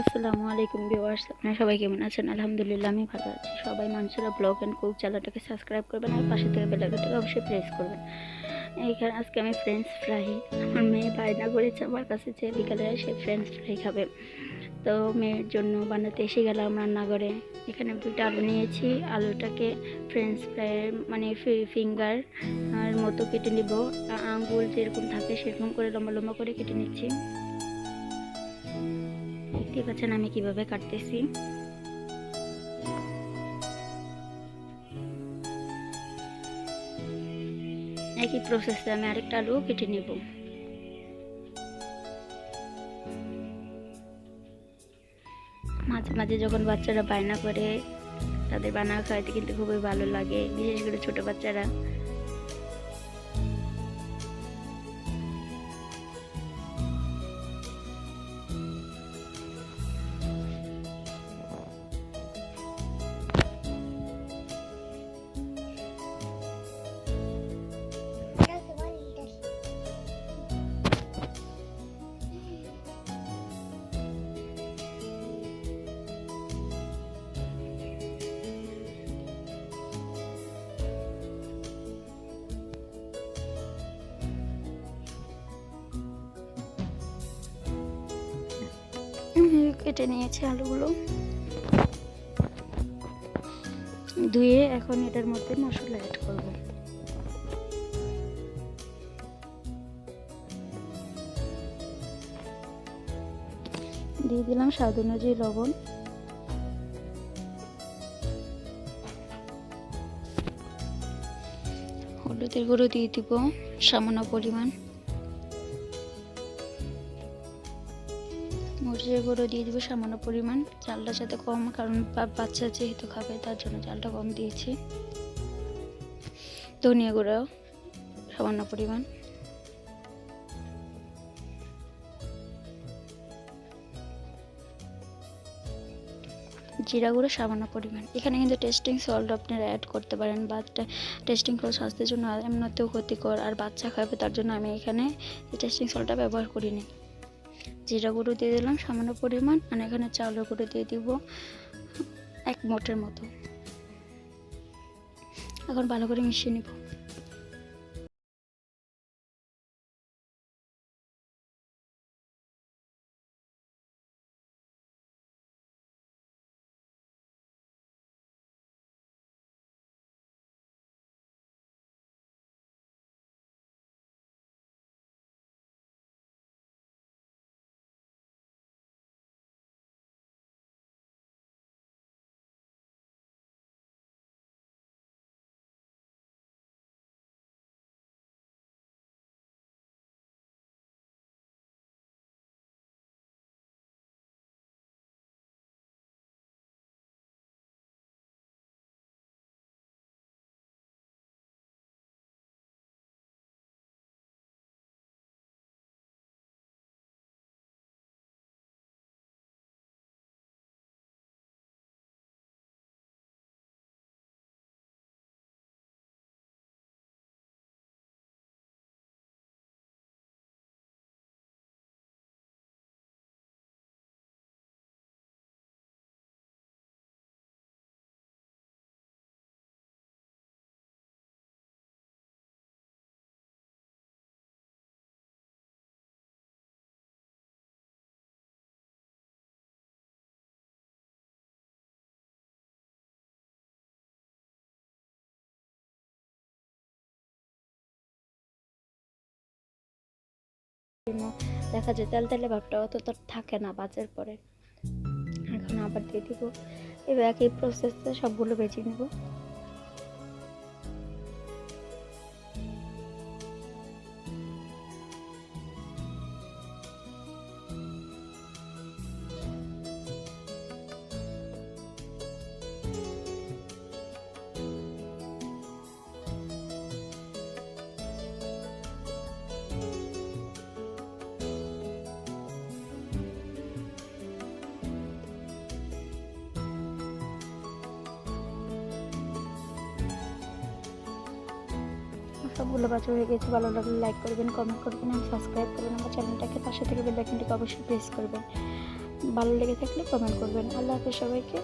আসসালামু আলাইকুম ভিউয়ার্স, আপনারা সবাই কেমন আছেন? আলহামদুলিল্লাহ, আমি ভালো আছি। সবাই মানুষেরা ব্লগ অ্যান্ড কুক চ্যানেলটাকে সাবস্ক্রাইব করবেন আর পাশে থেকে বেলাকাটাকে অবশ্যই প্রেস করবেন। এইখানে আজকে আমি ফ্রেঞ্চ ফ্রাই আমার মেয়ে বায়না করেছে, আমার কাছে যে বিকালে সে ফ্রেঞ্চ ফ্রাই খাবে। তো মেয়ের জন্য বানাতে এসে গেলাম রান্নাঘরে। এখানে দুটো আলু নিয়েছি, আলুটাকে ফ্রেঞ্চ ফ্রাইয়ের মানে ফিঙ্গার আর মতো কেটে নিব। আঙ্গুল যেরকম থাকে সেরকম করে লম্বা লম্বা করে কেটে নিচ্ছি। দেখতে পাচ্ছেন আমি কীভাবে কাটতেছি। একই প্রসেসে আমি আরেকটা আলু কেটে নেব। মাঝে মাঝে যখন বাচ্চারা বায়না করে, তাদের বানা খাইতে কিন্তু খুবই ভালো লাগে, বিশেষ করে ছোট বাচ্চারা। কেটে নিয়েছি আলুগুলো। ধুয়ে এখন এটার মধ্যে মশলা অ্যাড করব। দিয়ে দিলাম স্বাদ অনুযায়ী লবণ। হলুদের গুঁড়ো দিয়ে দিব সামান্য পরিমাণ। মরিচের গুঁড়ো দিয়ে দিব সামান্য পরিমাণ। চালটা যাতে কম, কারণ বাচ্চা যেহেতু খাবে, তার জন্য চালটা কম দিয়েছি। ধনিয়া গুঁড়ো সামান্য পরিমাণ। জিরা গুঁড়ো সামান্য পরিমাণ। এখানে কিন্তু টেস্টিং সল্ট আপনারা অ্যাড করতে পারেন, বা টেস্টিং সল্ট স্বাস্থ্যের জন্য এমনিতেও ক্ষতিকর, আর বাচ্চা খাবে, তার জন্য আমি এখানে টেস্টিং সল্টটা ব্যবহার করিনি। জিরা গুঁড়ো দিয়ে দিলাম, সামান্য পরিমাণ, আর এখানে চাউলের গুঁড়ো দিয়ে দিব এক মোটের মতো। এখন ভালো করে মিশিয়ে নিব। দেখা যায়, তেল তেলে ভাবটা অত তো থাকে না বাজার পরে। এখন আবার দিয়ে দিব। এবার একই প্রসেসে সবগুলো বেছে নেব। বাচ্চা হয়ে গেছে, ভালো লাগলে লাইক করবেন কমেন্ট করবেন এবং সাবস্ক্রাইব করবেন আমার চ্যানেলটাকে পাশে থেকে বেল আইকনটিকে অবশ্যই প্রেস করবেন। ভালো লেগে থাকলে কমেন্ট করবেন। আল্লাহ হাফেজ সবাইকে।